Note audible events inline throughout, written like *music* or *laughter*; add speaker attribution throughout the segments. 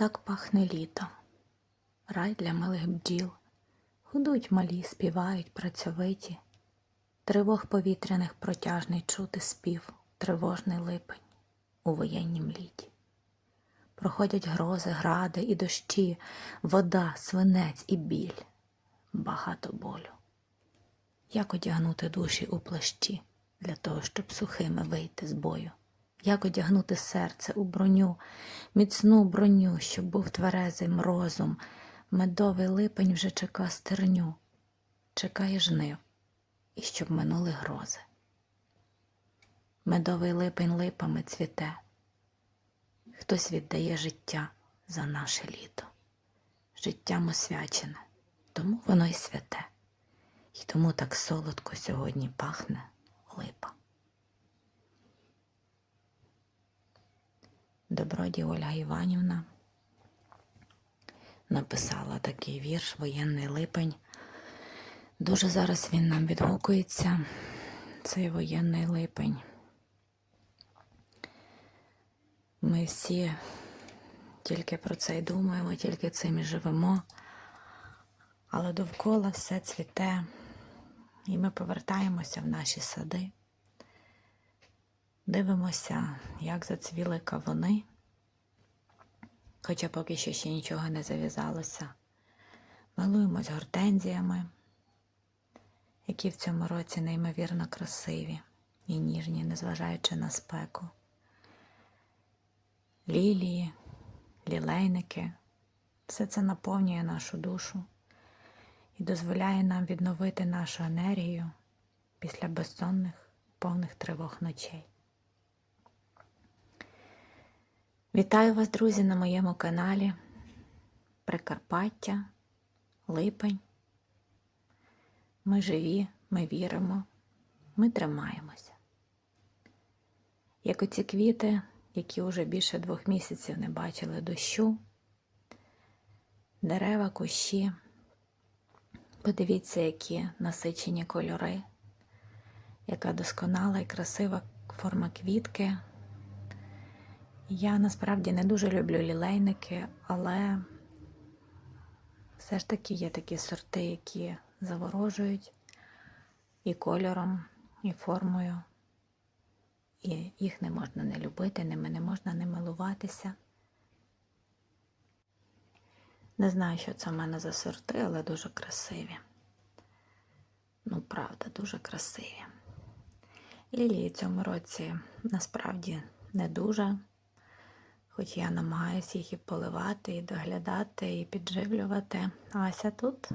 Speaker 1: Так пахне літо, рай для малих бджіл. Гудуть малі, співають працьовиті, тривог повітряних протяжний чути спів, тривожний липень у воєннім літі. Проходять грози, гради і дощі, вода, свинець і біль, багато болю. Як одягнути душі у плащі для того, щоб сухими вийти з бою? Як одягнути серце у броню, міцну броню, щоб був тверезим розум, медовий липень вже чека стерню, чекає жнив, і щоб минули грози. Медовий липень липами цвіте, хтось віддає життя за наше літо. Життям освячене, тому воно й святе, і тому так солодко сьогодні пахне липа. Доброді Ольга Іванівна написала такий вірш Воєнний липень. Дуже зараз він нам відгукується, цей воєнний липень. Ми всі тільки про це й думаємо, тільки цим і живемо, але довкола все цвіте, і ми повертаємося в наші сади. Дивимося, як зацвіли кавуни, хоча поки що ще нічого не зав'язалося. Милуємось гортензіями, які в цьому році неймовірно красиві і ніжні, незважаючи на спеку. Лілії, лілейники, все це наповнює нашу душу і дозволяє нам відновити нашу енергію після безсонних, повних тривог ночей. Вітаю вас, друзі, на моєму каналі Прикарпаття, Липень. Ми живі, ми віримо, ми тримаємося. Як оці квіти, які вже більше двох місяців не бачили дощу, дерева, кущі. Подивіться, які насичені кольори, яка досконала і красива форма квітки. Я насправді не дуже люблю лілейники, але все ж таки є такі сорти, які заворожують і кольором, і формою. І їх не можна не любити, ними не можна не милуватися. Не знаю, що це в мене за сорти, але дуже красиві. Ну, правда, дуже красиві. Лілії цьому році насправді не дуже, хоч я намагаюся їх і поливати, і доглядати, і підживлювати. Ася тут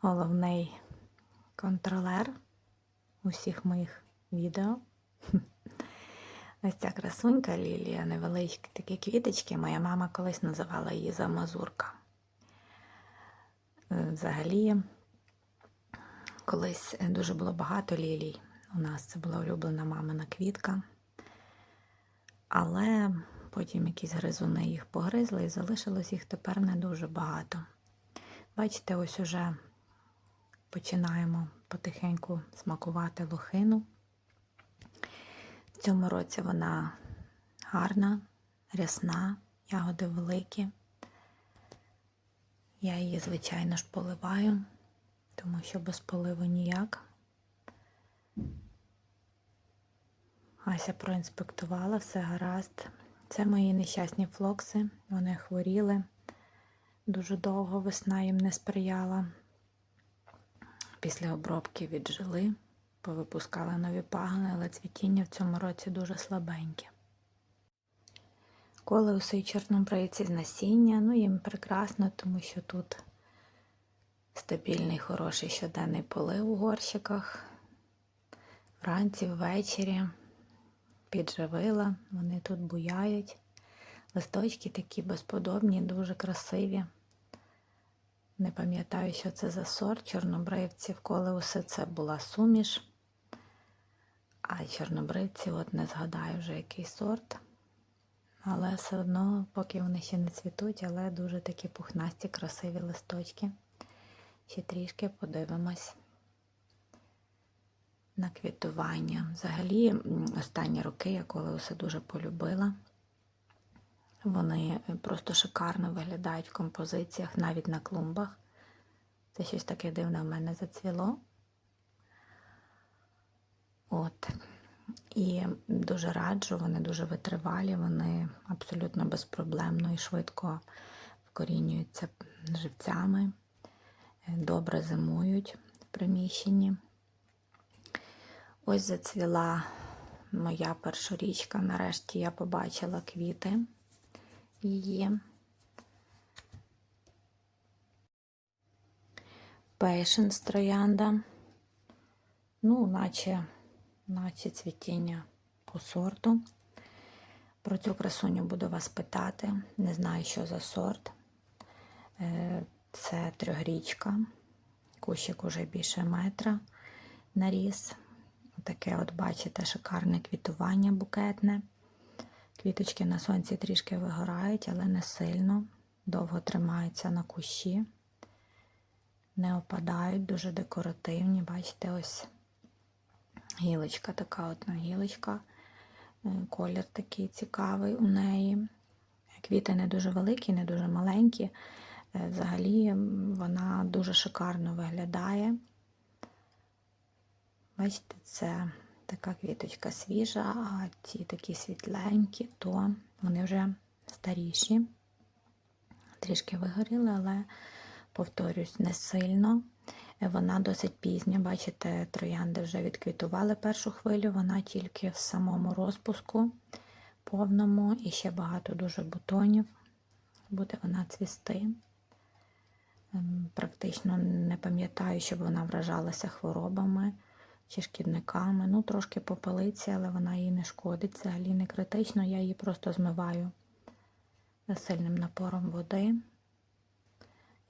Speaker 1: головний контролер усіх моїх відео. *laughs* Ось ця красунька Лілія, невеличкі такі квіточки. Моя мама колись називала її за мазурка. Е, Взагалі, колись дуже було багато лілій. У нас це була улюблена мамина квітка. Але потім якісь гризуни їх погризли і залишилось їх тепер не дуже багато. Бачите, ось уже починаємо потихеньку смакувати лохину. В цьому році вона гарна, рясна, ягоди великі. Я її, звичайно ж, поливаю, тому що без поливу ніяк. Ася проінспектувала, все гаразд. Це мої нещасні флокси, вони хворіли. Дуже довго весна їм не сприяла. Після обробки віджили, повипускали нові пагони, але цвітіння в цьому році дуже слабеньке. Колеуси і чорнобривці з насіння, ну їм прекрасно, тому що тут стабільний, хороший щоденний полив у горщиках. Вранці, ввечері підживила, вони тут буяють. Листочки такі безподобні, дуже красиві. Не пам'ятаю, що це за сорт чорнобривців. Колеуси це була суміш. А чорнобривці, от не згадаю вже який сорт. Але все одно, поки вони ще не цвітуть, але дуже такі пухнасті, красиві листочки. Ще трішки подивимось на квітування. Взагалі, останні роки я колеуси дуже полюбила. Вони просто шикарно виглядають в композиціях, навіть на клумбах. Це щось таке дивне в мене зацвіло. От. І дуже раджу, вони дуже витривалі, вони абсолютно безпроблемно і швидко вкорінюються живцями, добре зимують в приміщенні. Ось зацвіла моя першорічка. Нарешті я побачила квіти її. Пейшенс троянда. Ну, наче, наче цвітіння по сорту. Про цю красуню буду вас питати. Не знаю, що за сорт. Е, Це трьохрічка. Кущик уже більше метра наріс. Таке, от, бачите, шикарне квітування букетне. Квіточки на сонці трішки вигорають, але не сильно. Довго тримаються на кущі, не опадають, дуже декоративні. Бачите, ось гілочка, така одна гілочка, Е, колір такий цікавий у неї. Квіти не дуже великі, не дуже маленькі. Е, Взагалі вона дуже шикарно виглядає. Бачите, це така квіточка свіжа, а ті такі світленькі, то вони вже старіші. Трішки вигоріли, але, повторюсь, не сильно. Вона досить пізня. Бачите, троянди вже відквітували першу хвилю, вона тільки в самому розпуску повному і ще багато дуже бутонів. Буде вона цвісти. Ем, Практично не пам'ятаю, щоб вона вражалася хворобами чи шкідниками. Ну, трошки попелиться, але вона їй не шкодить. Взагалі не критично, я її просто змиваю сильним напором води.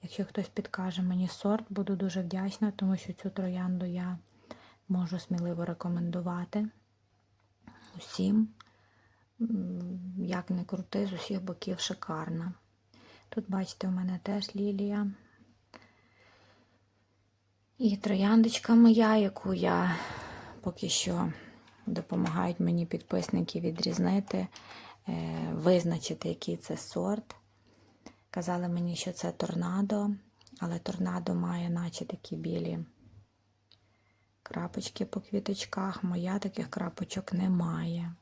Speaker 1: Якщо хтось підкаже мені сорт, буду дуже вдячна, тому що цю троянду я можу сміливо рекомендувати усім. Як не крути, з усіх боків шикарна. Тут, бачите, у мене теж лілія. І трояндочка моя, яку я поки що допомагають мені підписники відрізнити, е, визначити, який це сорт. Казали мені, що це торнадо, але торнадо має наче такі білі крапочки по квіточках. Моя таких крапочок немає.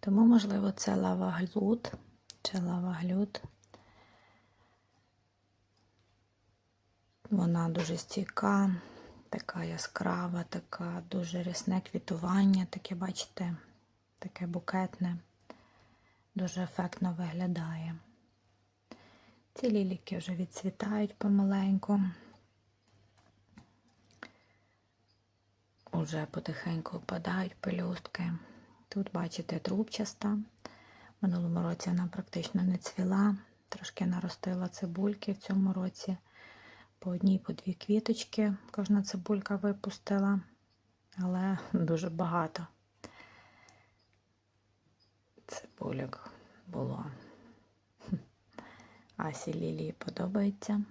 Speaker 1: Тому, можливо, це лаваглют чи лаваглют. Вона дуже стійка, така яскрава, така дуже рясне квітування, таке, бачите, таке букетне, дуже ефектно виглядає. Ці ліліки вже відцвітають помаленьку. Уже потихеньку впадають пелюстки. Тут, бачите, трубчаста. В минулому році вона практично не цвіла, трошки наростила цибульки в цьому році по одній, по дві квіточки кожна цибулька випустила, але дуже багато цибульок було. *laughs* Асі Лілії подобається.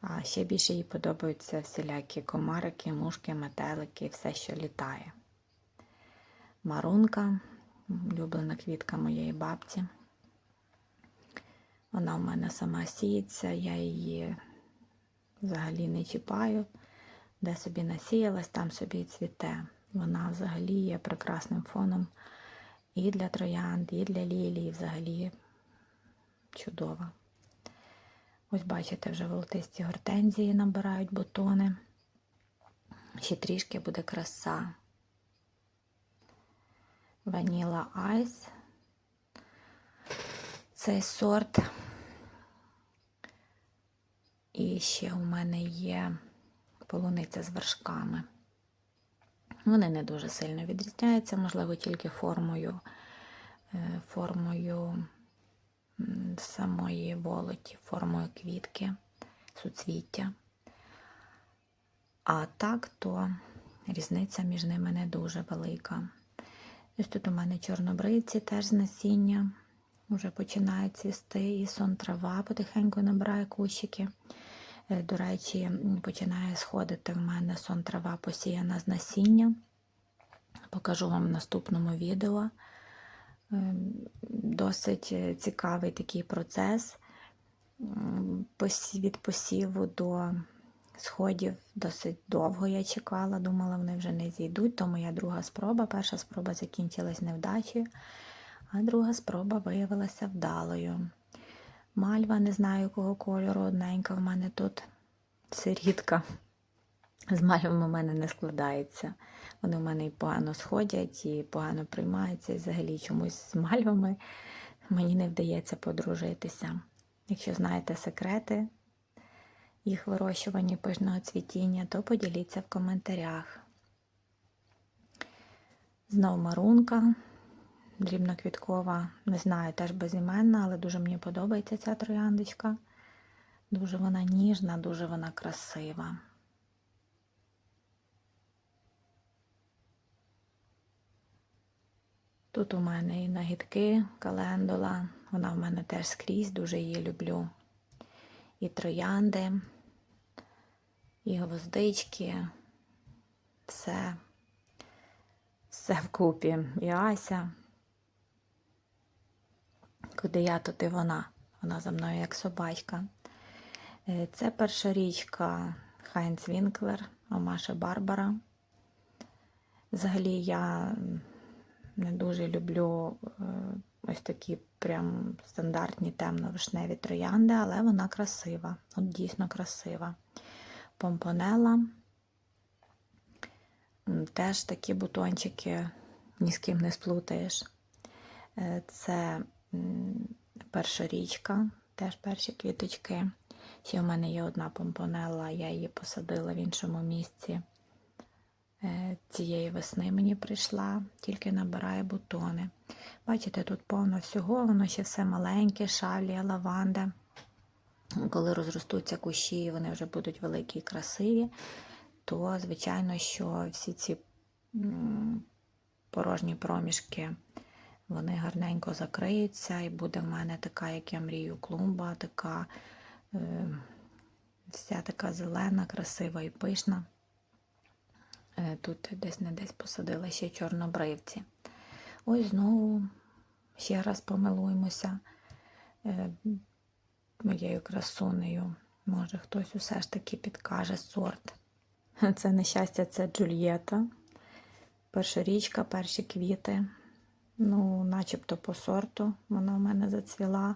Speaker 1: А ще більше їй подобаються всілякі комарики, мушки, метелики, все, що літає. Марунка, улюблена квітка моєї бабці. Вона в мене сама сіється, я її взагалі не чіпаю, де собі насіялась, там собі і цвіте. Вона взагалі є прекрасним фоном і для троянд, і для лілії, взагалі чудова. Ось, бачите, вже волотисті гортензії набирають бутони. Ще трішки буде краса. Ваніла Айс. Цей сорт. І ще у мене є полуниця з вершками. Вони не дуже сильно відрізняються, можливо, тільки формою, е, формою самої волоті, формою квітки, суцвіття. А так, то різниця між ними не дуже велика. Ось тут у мене чорнобривці теж з насіння. Вже починає цвісти, і сон трава потихеньку набирає кущики. Е, До речі, починає сходити в мене сон трава посіяна з насіння. Покажу вам в наступному відео. Ем, Досить е, цікавий такий процес. Від посіву до сходів досить довго я чекала, думала, вони вже не зійдуть, то моя друга спроба. Перша спроба закінчилась невдачею, а друга спроба виявилася вдалою. Мальва, не знаю якого кольору, одненька в мене тут сирітка. З мальвами у мене не складається. Вони в мене і погано сходять, і погано приймаються. І взагалі чомусь з мальвами мені не вдається подружитися. Якщо знаєте секрети їх вирощування і пишного цвітіння, то поділіться в коментарях. Знов марунка, дрібноквіткова, не знаю, теж безіменна, але дуже мені подобається ця трояндочка. Дуже вона ніжна, дуже вона красива. Тут у мене і нагідки, календула. Вона в мене теж скрізь, дуже її люблю. І троянди, і гвоздички. Все. Все вкупі. І Ася. Куди я, туди вона. Вона за мною як собачка. Е, Це перша річка Хайнц Вінклер, Омаша Барбара. Взагалі я не дуже люблю е, ось такі прям стандартні темно-вишневі троянди, але вона красива. От дійсно красива. Помпонела. Теж такі бутончики ні з ким не сплутаєш. Е, Це перша річка, теж перші квіточки. Ще в мене є одна помпонела, я її посадила в іншому місці. Е, Цієї весни мені прийшла, тільки набирає бутони. Бачите, тут повно всього, воно ще все маленьке, шавлія, лаванда. Коли розростуться кущі, і вони вже будуть великі і красиві, то, звичайно, що всі ці порожні проміжки вони гарненько закриються, і буде в мене така, як я мрію, клумба, така е, вся така зелена, красива і пишна. Е, Тут десь не десь посадила ще чорнобривці. Ось знову ще раз помилуємося е, моєю красунею. Може, хтось усе ж таки підкаже сорт. Це нещастя, це Джульєта. Перша річка, перші квіти. Ну, начебто по сорту вона в мене зацвіла,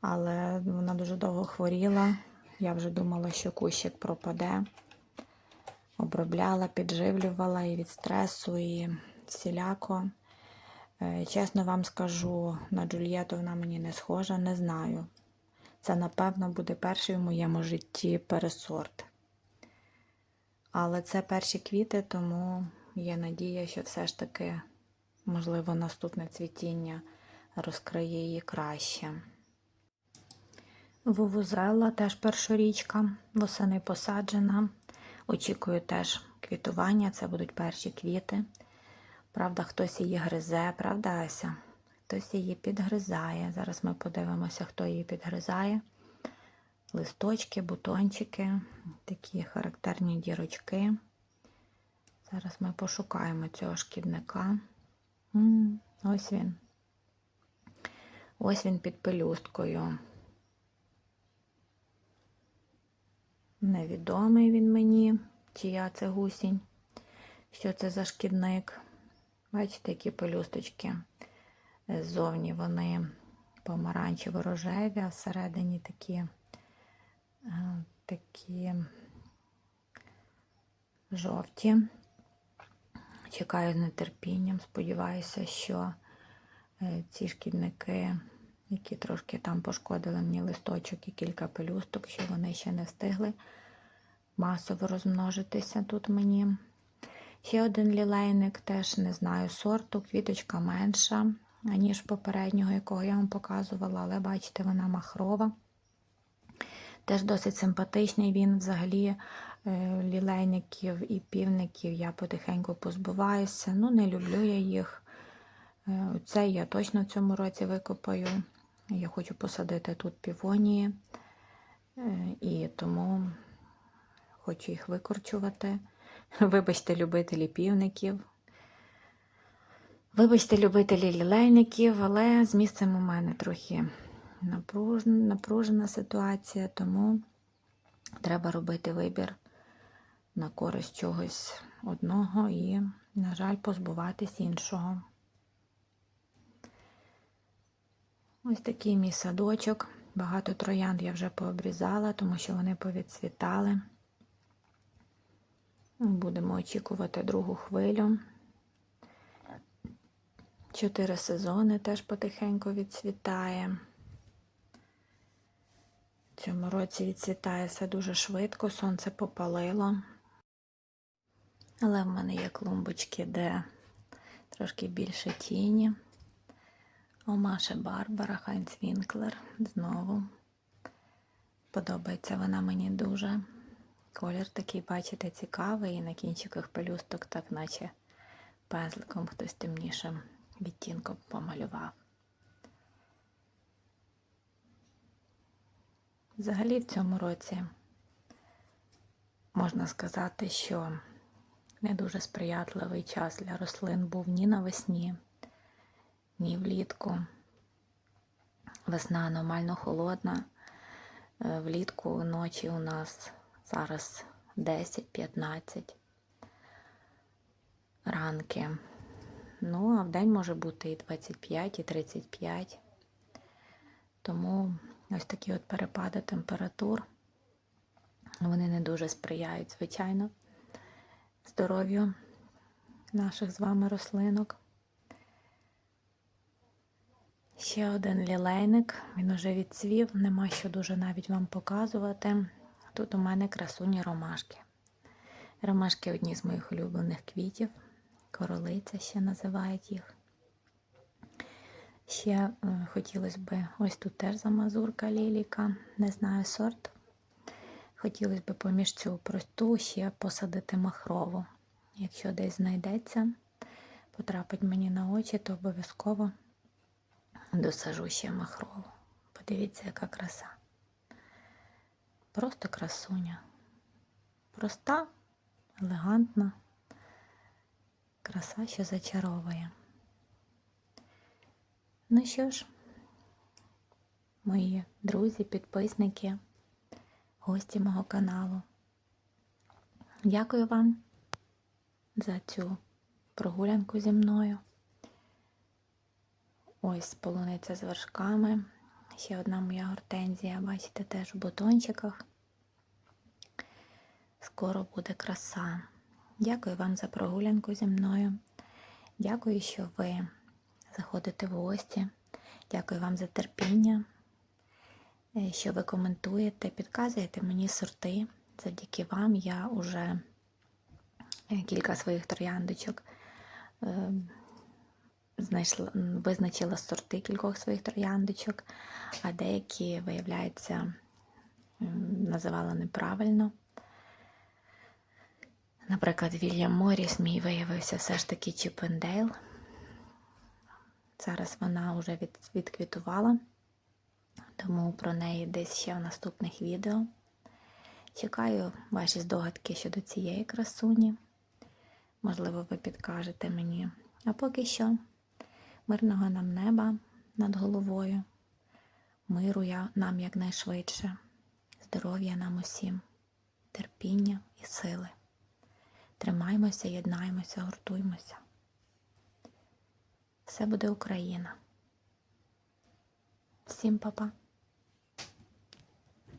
Speaker 1: але вона дуже довго хворіла. Я вже думала, що кущик пропаде. Обробляла, підживлювала і від стресу, і всіляко. Е, Чесно вам скажу, на Джульєту вона мені не схожа, не знаю. Це, напевно, буде перший в моєму житті пересорт. Але це перші квіти, тому є надія, що все ж таки, можливо, наступне цвітіння розкриє її краще. Вувузела теж першорічка, восени посаджена. Очікую теж квітування, це будуть перші квіти. Правда, хтось її гризе, правда, Ася? Хтось її підгризає. Зараз ми подивимося, хто її підгризає. Листочки, бутончики, такі характерні дірочки. Зараз ми пошукаємо цього шкідника. Ось він. Ось він під пелюсткою. Невідомий він мені, чия це гусінь, що це за шкідник. Бачите, які пелюсточки. Ззовні вони помаранчево-рожеві, а всередині такі, е, такі жовті. Чекаю з нетерпінням. Сподіваюся, що е, ці шкідники, які трошки там пошкодили мені листочок і кілька пелюсток, що вони ще не встигли масово розмножитися тут мені. Ще один лілейник, теж не знаю сорту, квіточка менша, ніж попереднього, якого я вам показувала, але бачите, вона махрова. Теж досить симпатичний він взагалі е, лілейників і півників я потихеньку позбуваюся. Ну, не люблю я їх. Е, Це я точно в цьому році викопаю. Я хочу посадити тут півонії, е, і тому хочу їх викорчувати. *laughs* Вибачте, любителі півників. Вибачте, любителі лілейників, але з місцем у мене трохи напружена, ситуація, тому треба робити вибір на користь чогось одного і, на жаль, позбуватись іншого. Ось такий мій садочок. Багато троянд я вже пообрізала, тому що вони повідцвітали. Будемо очікувати другу хвилю. Чотири сезони теж потихеньку відцвітає. В цьому році відцвітає все дуже швидко, сонце попалило. Але в мене є клумбочки, де трошки більше тіні. Омаше Барбара, Хайнц Вінклер знову. Подобається вона мені дуже. Колір такий, бачите, цікавий, і на кінчиках пелюсток, так наче пензликом хтось темнішим відтінком помалював. Взагалі в цьому році можна сказати, що не дуже сприятливий час для рослин був ні навесні, ні влітку. Весна аномально холодна. Е, Влітку ночі у нас зараз 10-15 ранки. Ну, а в день може бути і 25, і 35. Тому ось такі от перепади температур. Вони не дуже сприяють, звичайно, здоров'ю наших з вами рослинок. Ще один лілейник, він уже відцвів, нема що дуже навіть вам показувати. Тут у мене красуні ромашки. Ромашки одні з моїх улюблених квітів, королиця ще називають їх. Ще е, хотілося б, ось тут теж замазурка ліліка, не знаю сорт. Хотілося б поміж цю просту ще посадити махрову. Якщо десь знайдеться, потрапить мені на очі, то обов'язково досажу ще махрову. Подивіться, яка краса. Просто красуня. Проста, елегантна, краса, що зачаровує. Ну що ж, мої друзі, підписники, гості мого каналу. Дякую вам за цю прогулянку зі мною. Ось полуниця з вершками. Ще одна моя гортензія, бачите, теж в бутончиках. Скоро буде краса. Дякую вам за прогулянку зі мною. Дякую, що ви заходите в гості. Дякую вам за терпіння, е, що ви коментуєте, підказуєте мені сорти. Завдяки вам я вже кілька своїх трояндочок е, знайшла, визначила сорти кількох своїх трояндочок, а деякі, виявляється, називала неправильно. Наприклад, Вільям Моріс мій виявився все ж таки Чіпендейл. Зараз вона вже від, відквітувала, тому про неї десь ще в наступних відео. Чекаю ваші здогадки щодо цієї красуні. Можливо, ви підкажете мені. А поки що, мирного нам неба над головою, миру я нам якнайшвидше, здоров'я нам усім, терпіння і сили. Тримаймося, єднаймося, гуртуймося. Все буде Україна. Всім па-па.